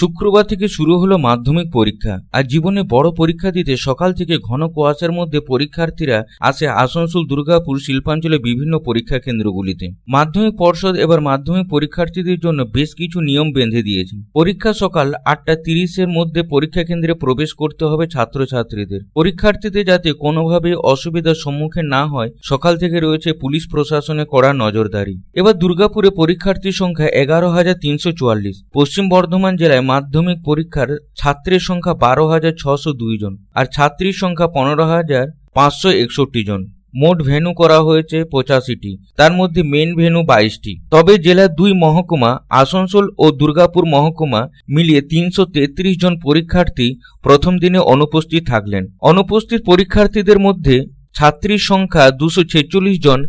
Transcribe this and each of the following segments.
শুক্রবার থেকে শুরু হলো মাধ্যমিক পরীক্ষা। আর জীবনে বড় পরীক্ষা দিতে সকাল থেকে ঘন কুয়াশার মধ্যে পরীক্ষার্থীরা আসে আসানসোল, দুর্গাপুর শিল্পাঞ্চলের বিভিন্ন পরীক্ষা কেন্দ্রগুলিতে। মাধ্যমিক পর্ষদ এবার মাধ্যমিক পরীক্ষার্থীদের জন্য বেশ কিছু নিয়ম বেঁধে দিয়েছে। পরীক্ষা সকাল আটটা তিরিশের মধ্যে পরীক্ষা কেন্দ্রে প্রবেশ করতে হবে ছাত্রছাত্রীদের। পরীক্ষার্থীদের যাতে কোনোভাবে অসুবিধার সম্মুখীন না হয়, সকাল থেকে রয়েছে পুলিশ প্রশাসনে কড়া নজরদারি। এবার দুর্গাপুরে পরীক্ষার্থীর সংখ্যা এগারো হাজার তিনশো চুয়াল্লিশ। পশ্চিম বর্ধমান জেলায় মাধ্যমিক পরীক্ষার ছাত্রের সংখ্যা বারো হাজার ছশো দুই জন আর ছাত্রীর সংখ্যা পনেরো হাজার পাঁচশো একষট্টি জন। মোট ভেন্যু করা হয়েছে পঁচাশিটি। তার মধ্যে মেন ভেন্যু বাইশটি। তবে জেলার দুই মহকুমা, আসানসোল ও দুর্গাপুর মহকুমা মিলিয়ে তিনশো তেত্রিশ জন পরীক্ষার্থী প্রথম দিনে অনুপস্থিত থাকলেন। অনুপস্থিত পরীক্ষার্থীদের মধ্যে ছাত্রীর সংখ্যা দুশো ছেচল্লিশ জন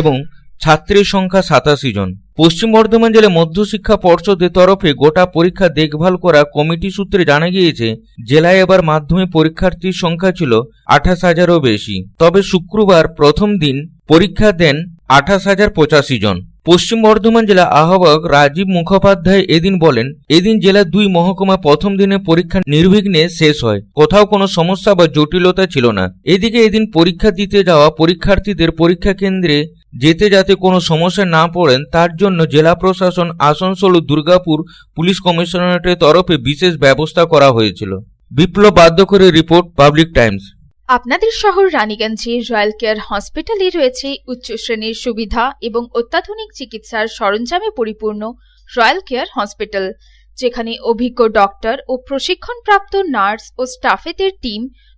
এবং ছাত্রীর সংখ্যা সাতাশি জন। পশ্চিম বর্ধমান জেলা মধ্যশিক্ষা পর্ষদের তরফে গোটা পরীক্ষা দেখভাল করা কমিটি সূত্রে জানা গিয়েছে, জেলায় এবার মাধ্যমিক পরীক্ষার্থীর সংখ্যা ছিল আঠাশ হাজারও বেশি। তবে শুক্রবার প্রথম দিন পরীক্ষা দেন আঠাশ হাজার পঁচাশি জন। পশ্চিম বর্ধমান জেলা আহ্বায়ক রাজীব মুখোপাধ্যায় এদিন বলেন, এদিন জেলার দুই মহকুমা প্রথম দিনে পরীক্ষা নির্বিঘ্নে শেষ হয়, কোথাও কোনো সমস্যা বা জটিলতা ছিল না। এদিকে এদিন পরীক্ষা দিতে যাওয়া পরীক্ষার্থীদের পরীক্ষা কেন্দ্রে যেতে যাতে কোনো সমস্যা না পড়েন, তার জন্য জেলা প্রশাসন আসানসোল ও দুর্গাপুর পুলিশ কমিশনারেটের তরফে বিশেষ ব্যবস্থা করা হয়েছিল। বিপ্লব বাধ্য করে রিপোর্ট, পাবলিক টাইমস। আপনাদের শহর রানীগঞ্জে রয়্যাল কেয়ার হসপিটালে রয়েছে উচ্চ শ্রেণির সুবিধা এবং অত্যাধুনিক চিকিৎসার সরঞ্জামে পরিপূর্ণ রয়্যাল কেয়ার হসপিটাল, যেখানে অভিজ্ঞ ডক্টর ও প্রশিক্ষণপ্রাপ্ত নার্স ও স্টাফেদের টিম